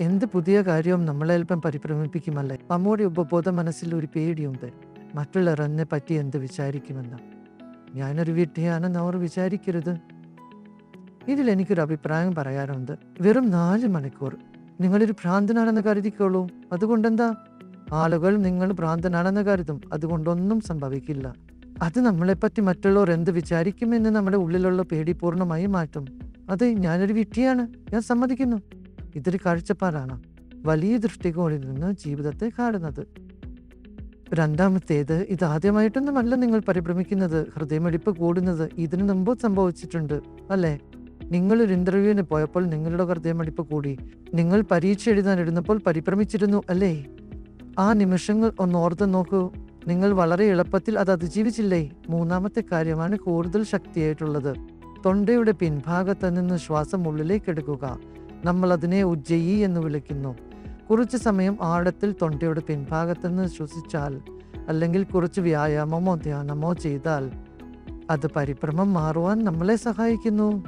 എന്ത് പുതിയ കാര്യവും നമ്മളെ അല്പം പരിഭ്രമിപ്പിക്കുമല്ലേ? നമ്മുടെ ഉപബോധ മനസ്സിൽ ഒരു പേടിയുണ്ട്. മറ്റുള്ളവർ എന്നെ പറ്റി എന്ത് വിചാരിക്കുമെന്ന്. ഞാനൊരു വിഡ്ഢിയാണെന്ന് അവർ വിചാരിക്കരുത്. ഇതിൽ എനിക്കൊരു അഭിപ്രായം പറയാറുണ്ട് വെറും നാല് മണിക്കൂർ. നിങ്ങളൊരു ഭ്രാന്തനാണെന്ന് കരുതിക്കോളൂ. അതുകൊണ്ടെന്താ? ആളുകൾ നിങ്ങൾ ഭ്രാന്തനാണെന്ന് കരുതും. അതുകൊണ്ടൊന്നും സംഭവിക്കില്ല. അത് നമ്മളെപ്പറ്റി മറ്റുള്ളവർ എന്ത് വിചാരിക്കുമെന്ന് നമ്മുടെ ഉള്ളിലുള്ള പേടി പൂർണമായി മാറ്റും. അതെ ഞാനൊരു വിട്ടിയാണ് ഞാൻ സമ്മതിക്കുന്നു. ഇതൊരു കാഴ്ചപ്പാടാണ്. വലിയ ദൃഷ്ടികോണിൽ നിന്ന് ജീവിതത്തെ കാണുന്നത്. രണ്ടാമത്തേത് ഇത് ആദ്യമായിട്ടൊന്നുമല്ല നിങ്ങൾ പരിഭ്രമിക്കുന്നത്. ഹൃദയമിടിപ്പ് കൂടുന്നത് ഇതിനു മുമ്പ് സംഭവിച്ചിട്ടുണ്ട് അല്ലേ? നിങ്ങൾ ഒരു ഇന്റർവ്യൂവിന് പോയപ്പോൾ നിങ്ങളുടെ ഹൃദയമിടിപ്പ് കൂടി. നിങ്ങൾ പരീക്ഷ എഴുതാൻ ഇരുന്നപ്പോൾ പരിഭ്രമിച്ചിരുന്നു അല്ലേ? ആ നിമിഷങ്ങൾ ഒന്ന് ഓർത്ത് നോക്കൂ. നിങ്ങൾ വളരെ എളുപ്പത്തിൽ അത് അതിജീവിച്ചില്ലേ? മൂന്നാമത്തെ കാര്യമാണ് കൂടുതൽ ശക്തിയായിട്ടുള്ളത്. തൊണ്ടയുടെ പിൻഭാഗത്ത് നിന്ന് ശ്വാസം ഉള്ളിലേക്ക് എടുക്കുക. നമ്മൾ അതിനെ ഉജ്ജയി എന്ന് വിളിക്കുന്നു. കുറച്ച് സമയം ആഴത്തിൽ തൊണ്ടയുടെ പിൻഭാഗത്ത് നിന്ന് ശ്വസിച്ചാൽ അല്ലെങ്കിൽ കുറച്ച് വ്യായാമമോ ധ്യാനമോ ചെയ്താൽ അത് പരിഭ്രമം മാറുവാൻ നമ്മളെ സഹായിക്കുന്നു.